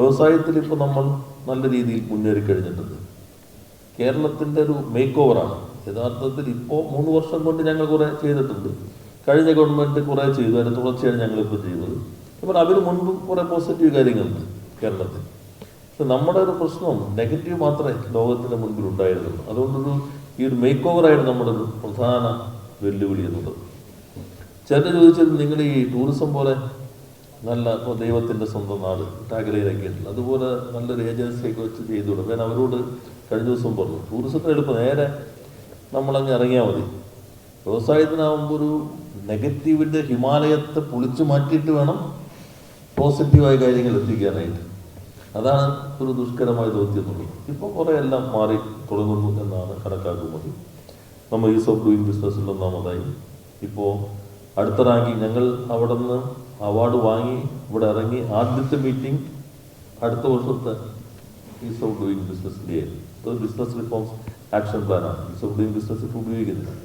വ്യവസായത്തിൽ ഇപ്പോൾ നമ്മൾ നല്ല രീതിയിൽ മുന്നേറി കഴിഞ്ഞിട്ടുണ്ട്. കേരളത്തിന്റെ ഒരു മേക്ക് ഓവറാണ് യഥാർത്ഥത്തിൽ ഇപ്പോൾ മൂന്ന് വർഷം കൊണ്ട് ഞങ്ങൾ കുറേ ചെയ്തിട്ടുണ്ട്. കഴിഞ്ഞ ഗവൺമെന്റ് കുറേ ചെയ്തു. അതിന് തുടർച്ചയാണ് ഞങ്ങളിപ്പോൾ ചെയ്തത് ഇപ്പോൾ അതിന് മുൻപും കുറേ പോസിറ്റീവ് കാര്യങ്ങളുണ്ട് കേരളത്തിൽ. പക്ഷെ നമ്മുടെ ഒരു പ്രശ്നം നെഗറ്റീവ് മാത്രമേ ലോകത്തിന്റെ മുൻപിൽ ഉണ്ടായിരുന്നുള്ളൂ. അതുകൊണ്ടൊരു ഈ ഒരു മേക്ക് ഓവറായിരുന്നു നമ്മുടെ ഒരു പ്രധാന വെല്ലുവിളി എന്നുള്ളത്. ചേട്ടൻ ചോദിച്ചത് നിങ്ങൾ ഈ ടൂറിസം പോലെ നല്ല ഇപ്പോൾ ദൈവത്തിന്റെ സ്വന്തം നാട് ടാഗലയിലൊക്കെ ഉണ്ടല്ലോ അതുപോലെ നല്ലൊരു ഏജൻസിയൊക്കെ വെച്ച് ചെയ്തുവിടും ഞാൻ അവരോട് കഴിഞ്ഞ ദിവസം പറഞ്ഞു ടൂറിസത്തിന് എടുപ്പ് നേരെ നമ്മളങ്ങ് ഇറങ്ങിയാൽ മതി. വ്യവസായത്തിനാവുമ്പോൾ ഒരു നെഗറ്റീവിന്റെ ഹിമാലയത്തെ പൊളിച്ചു മാറ്റിയിട്ട് വേണം പോസിറ്റീവായ കാര്യങ്ങൾ എത്തിക്കാനായിട്ട്. അതാണ് ഒരു ദുഷ്കരമായ ദൗത്യം എന്നുള്ളത് ഇപ്പോൾ കുറേ എല്ലാം മാറി തുടങ്ങുന്നു എന്നാണ് കണക്കാക്കുന്നത്. നമ്മൾ ഈസ് ഓഫ് ഡൂയിങ് ബിസിനസ്സിൽ ഒന്നാമതായി. ഇപ്പോൾ അടുത്ത റാങ്കിങ് ഞങ്ങൾ അവിടെ നിന്ന് അവാർഡ് വാങ്ങി ഇവിടെ ഇറങ്ങി ആദ്യത്തെ മീറ്റിംഗ് അടുത്ത വർഷത്തെ ease of doing business business reforms action പ്ലാനാണ് ഈസ് ഓഫ് ഡൂയിങ് ബിസിനസ് ഇപ്പോൾ ഉപയോഗിക്കുന്നത്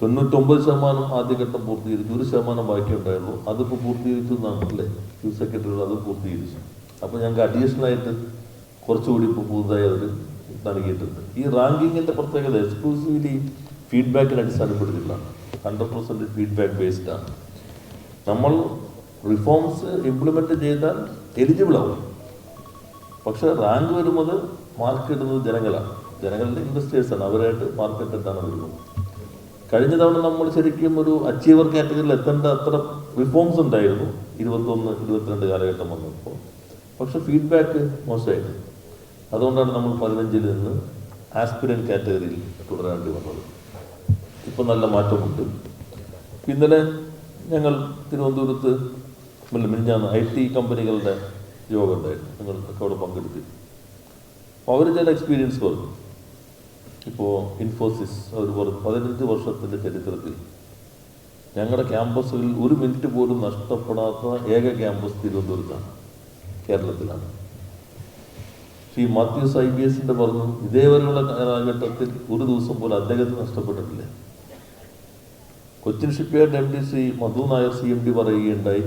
തൊണ്ണൂറ്റൊമ്പത് ശതമാനം ആദ്യഘട്ടം പൂർത്തീകരിച്ചു. ഒരു ശതമാനം ബാക്കി ഉണ്ടായിരുന്നു അതിപ്പോൾ പൂർത്തീകരിച്ചു എന്നാണ് അല്ലേ? ചീഫ് സെക്രട്ടറി അത് പൂർത്തീകരിച്ചു. അപ്പോൾ ഞങ്ങൾക്ക് അഡീഷണൽ ആയിട്ട് കുറച്ചുകൂടി ഇപ്പോൾ പുതുതായി അവർ നൽകിയിട്ടുണ്ട്. ഈ റാങ്കിങ്ങിന്റെ പ്രത്യേകത എക്സ്ക്ലൂസീവ്ലി ഫീഡ്ബാക്കിൽ അടിസ്ഥാനപ്പെടുത്തിയിട്ടാണ് ഹൺഡ്രഡ് പെർസെന്റ് ഫീഡ്ബാക്ക് ബേസ്ഡാണ് നമ്മൾ റിഫോംസ് ഇംപ്ലിമെന്റ് ചെയ്താൽ എലിജിബിൾ ആവും. പക്ഷേ റാങ്ക് വരുന്നത് മാർക്ക് ഇടുന്നത് ജനങ്ങളാണ്. ജനങ്ങളുടെ ഇൻവെസ്റ്റേഴ്സാണ് അവരായിട്ട് മാർക്കറ്റ് മാർക്കറ്റിട്ടാണ് വരുന്നത് കഴിഞ്ഞ തവണ നമ്മൾ ശരിക്കും ഒരു അച്ചീവർ കാറ്റഗറിയിൽ എത്തേണ്ട അത്ര റിഫോംസ് ഉണ്ടായിരുന്നു. ഇരുപത്തൊന്ന് ഇരുപത്തിരണ്ട് കാലഘട്ടം വന്നപ്പോൾ. പക്ഷെ ഫീഡ്ബാക്ക് മോശമായിരുന്നു അതുകൊണ്ടാണ് നമ്മൾ പതിനഞ്ചിൽ നിന്ന് ആസ്പിരൻ കാറ്റഗറിയിൽ തുടരേണ്ടി വന്നത്. ഇപ്പം നല്ല മാറ്റമുണ്ട്. ഇന്നലെ ഞങ്ങൾ തിരുവനന്തപുരത്ത് മിനിഞ്ഞാന്ന് ഐ ടി കമ്പനികളുടെ യോഗം ഉണ്ടായിരുന്നു ഞങ്ങൾ ഒക്കെ അവിടെ പങ്കെടുത്തു. അവർ ചില എക്സ്പീരിയൻസ് പറഞ്ഞു. ഇപ്പോൾ ഇൻഫോസിസ് അവർ പറഞ്ഞു പതിനഞ്ച് വർഷത്തിന്റെ ചരിത്രത്തിൽ ഞങ്ങളുടെ ക്യാമ്പസുകളിൽ ഒരു മിനിറ്റ് പോലും നഷ്ടപ്പെടാത്ത ഏക ക്യാമ്പസ് തിരുവനന്തപുരത്താണ് കേരളത്തിലാണ്. ശ്രീ മാത്യൂസ് ഐ പറഞ്ഞു ഇതേവരെയുള്ള കാലഘട്ടത്തിൽ ഒരു ദിവസം പോലും അദ്ദേഹത്തിന് നഷ്ടപ്പെട്ടിട്ടില്ല. Cochin shipyard M D C Madhu Nair C M D പറയുകയുണ്ടായി.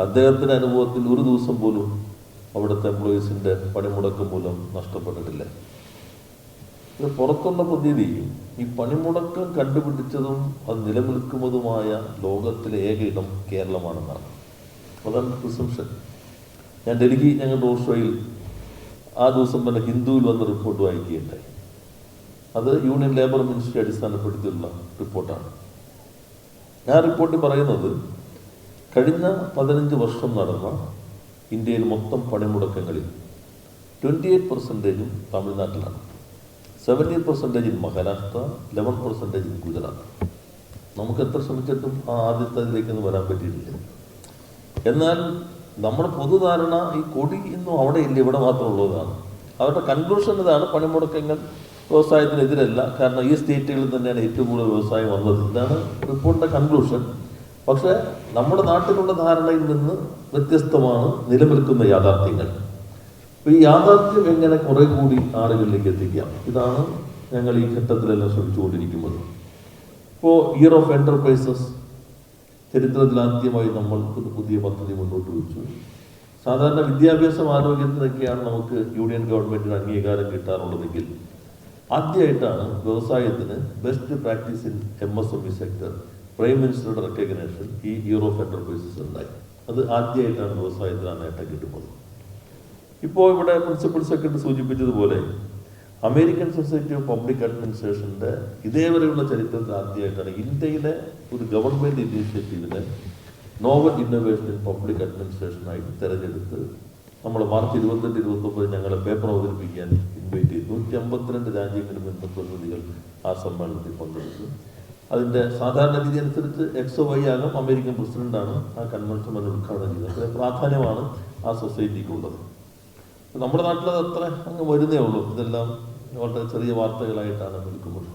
അദ്ദേഹത്തിന്റെ അനുഭവത്തിൽ ഒരു ദിവസം പോലും അവിടുത്തെ എംപ്ലോയീസിന്റെ പണിമുടക്ക് മൂലം നഷ്ടപ്പെട്ടിട്ടില്ല. ഇത് പുറത്തുള്ള പ്രതീതി ഈ പണിമുടക്കം കണ്ടുപിടിച്ചതും അത് നിലനിൽക്കുന്നതുമായ ലോകത്തിലെ ഏക ഇടം കേരളമാണെന്നാണ്. അതാണ് പ്രിസംഷൻ ഞാൻ ഡൽഹി ഞങ്ങളുടെ റോഡ് ഷോയിൽ ആ ദിവസം തന്നെ ഹിന്ദുവിൽ വന്ന റിപ്പോർട്ട് വായിക്കുകയുണ്ടായി. അത് യൂണിയൻ ലേബർ മിനിസ്ട്രി അടിസ്ഥാനപ്പെടുത്തിയുള്ള റിപ്പോർട്ടാണ്. ആ റിപ്പോർട്ട് പറയുന്നത് കഴിഞ്ഞ പതിനഞ്ച് വർഷം നടന്ന ഇന്ത്യയിൽ മൊത്തം പണിമുടക്കങ്ങളിൽ ട്വന്റി എയ്റ്റ് പെർസെന്റേജും തമിഴ്നാട്ടിലാണ്. Seventeen percentage in Maharashtra eleven percentage in Gujarat. നമുക്ക് എത്ര ശ്രമിച്ചിട്ടും ആ ആദ്യത്തെ അതിലേക്കൊന്നും വരാൻ പറ്റിയിട്ടില്ല. എന്നാൽ നമ്മുടെ പൊതുധാരണ ഈ കൊടി ഇന്നും അവിടെ ഇല്ല ഇവിടെ മാത്രമുള്ളതാണ് അവരുടെ കൺക്ലൂഷൻ ഇതാണ് പണിമുടക്കങ്ങൾ വ്യവസായത്തിനെതിരല്ല. കാരണം ഈ സ്റ്റേറ്റുകളിൽ തന്നെയാണ് ഏറ്റവും കൂടുതൽ വ്യവസായം വന്നത് ഇതാണ് റിപ്പോർട്ടിന്റെ കൺക്ലൂഷൻ പക്ഷേ നമ്മുടെ നാട്ടിലുള്ള ധാരണയിൽ നിന്ന് വ്യത്യസ്തമാണ് നിലനിൽക്കുന്ന യാഥാർത്ഥ്യങ്ങൾ. അപ്പോൾ ഈ യാഥാർത്ഥ്യം എങ്ങനെ കുറെ കൂടി ആളുകളിലേക്ക് എത്തിക്കാം? ഇതാണ് ഞങ്ങൾ ഈ ഘട്ടത്തിലെല്ലാം ശ്രമിച്ചുകൊണ്ടിരിക്കുന്നത്. ഇപ്പോൾ ഇയർ ഓഫ് എന്റർപ്രൈസസ് ചരിത്രത്തിലാദ്യമായി നമ്മൾ ഒരു പുതിയ പദ്ധതി മുന്നോട്ട് വെച്ചു. സാധാരണ വിദ്യാഭ്യാസം ആരോഗ്യത്തിനൊക്കെയാണ് നമുക്ക് യൂണിയൻ ഗവൺമെന്റിന് അംഗീകാരം കിട്ടാറുള്ളതെങ്കിൽ ആദ്യമായിട്ടാണ് വ്യവസായത്തിന് best practice in M S M E sector prime മിനിസ്റ്ററുടെ recognition ഈ യൂറോ എന്റർപ്രൈസസ് ഉണ്ടായി. അത് ആദ്യമായിട്ടാണ് വ്യവസായത്തിന് ആ നേട്ടം കിട്ടുന്നത്. ഇപ്പോൾ ഇവിടെ പ്രിൻസിപ്പൽ സെക്രട്ടറി സൂചിപ്പിച്ചതുപോലെ അമേരിക്കൻ സൊസൈറ്റി ഓഫ് പബ്ലിക് അഡ്മിനിസ്ട്രേഷന്റെ ഇതേവരെയുള്ള ചരിത്രത്തിൽ ആദ്യമായിട്ടാണ് ഇന്ത്യയിലെ ഒരു ഗവൺമെന്റ് ഇനീഷ്യേറ്റീവിനെ നോവൽ ഇന്നോവേഷൻ ഇൻ പബ്ലിക് അഡ്മിനിസ്ട്രേഷനായിട്ട് തിരഞ്ഞെടുത്ത് നമ്മൾ മാർച്ച് ഇരുപത്തെട്ട് ഇരുപത്തൊമ്പത് ഞങ്ങളെ പേപ്പർ അവതരിപ്പിക്കാൻ ഇൻവൈറ്റ് ചെയ്തു. നൂറ്റി അമ്പത്തിരണ്ട് രാജ്യങ്ങളിൽ നിന്ന് പ്രതിനിധികൾ ആ സമ്മേളനത്തിൽ പങ്കെടുത്തു. അതിന്റെ സാധാരണ രീതി അനുസരിച്ച് എക്സോ വൈ ആകാം. അമേരിക്കൻ പ്രസിഡന്റാണ് ആ കൺവെൻഷൻ തന്നെ ഉദ്ഘാടനം ചെയ്തത്. പ്രാധാന്യമാണ് ആ സൊസൈറ്റിക്കുള്ളത് നമ്മുടെ നാട്ടിൽ അത് അത്ര അങ്ങ് വരുന്നേ ഉള്ളൂ. ഇതെല്ലാം വളരെ ചെറിയ വാർത്തകളായിട്ടാണ് നിൽക്കുന്നത്.